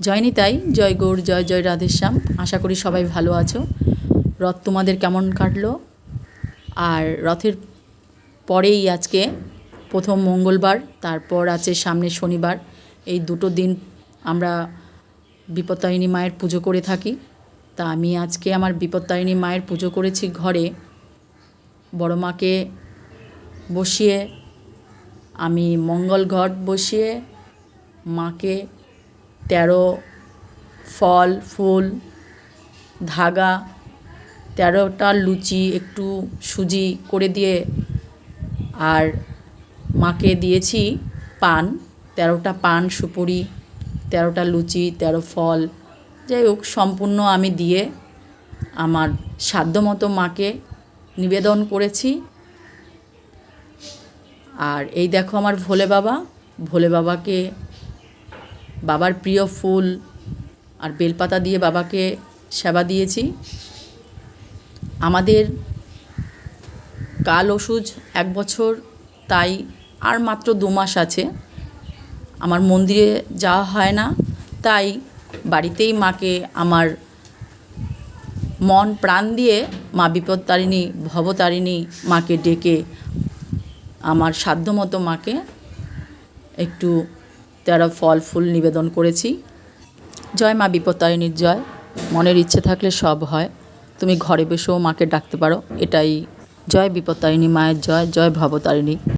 জয় নিতাই জয় গৌর, জয় জয় রাধেশ্যাম। আশা করি সবাই ভালো আছো। রথ তোমাদের কেমন কাটলো? আর রথের পরেই আজকে প্রথম মঙ্গলবার, তারপর আছে সামনে শনিবার। এই দুটো দিন আমরা বিপত্তারিণী মায়ের পুজো করে থাকি। তা আমি আজকে আমার বিপত্তারিণী মায়ের পুজো করেছি ঘরে। বড় মাকে বসিয়ে, আমি মঙ্গল ঘট বসিয়ে, মাকে তেরো, ফল, ফুল, ধাগা, তেরোটা লুচি একটু সুজি করে দিয়ে আর মাকে দিয়েছি পান, তেরোটা পান, সুপুরি, তেরোটা লুচি, তেরো ফল। যাই হোক, সম্পূর্ণ আমি দিয়ে আমার সাধ্যমতো মাকে নিবেদন করেছি। আর এই দেখো আমার ভোলে বাবা, ভোলে বাবাকে বাবার প্রিয় ফুল আর বেলপাতা দিয়ে বাবাকে সেবা দিয়েছি। আমাদের কাল ওষুধ এক বছর, তাই আর মাত্র দু মাস আছে। আমার মন্দিরে যাওয়া হয় না, তাই বাড়িতেই মাকে আমার মন প্রাণ দিয়ে মা বিপত্তারিণী ভবতারিণী মাকে ডেকে আমার সাধ্যমতো মাকে একটু তেরো ফল, ফুল নিবেদন করেছি। জয় মা বিপত্তারিণীর জয়। মনের ইচ্ছে থাকলে সব হয়। তুমি ঘরে বসেও মাকে ডাকতে পারো। এটাই। জয় বিপত্তারিণী মায়ের জয়। জয় ভবতারিণী।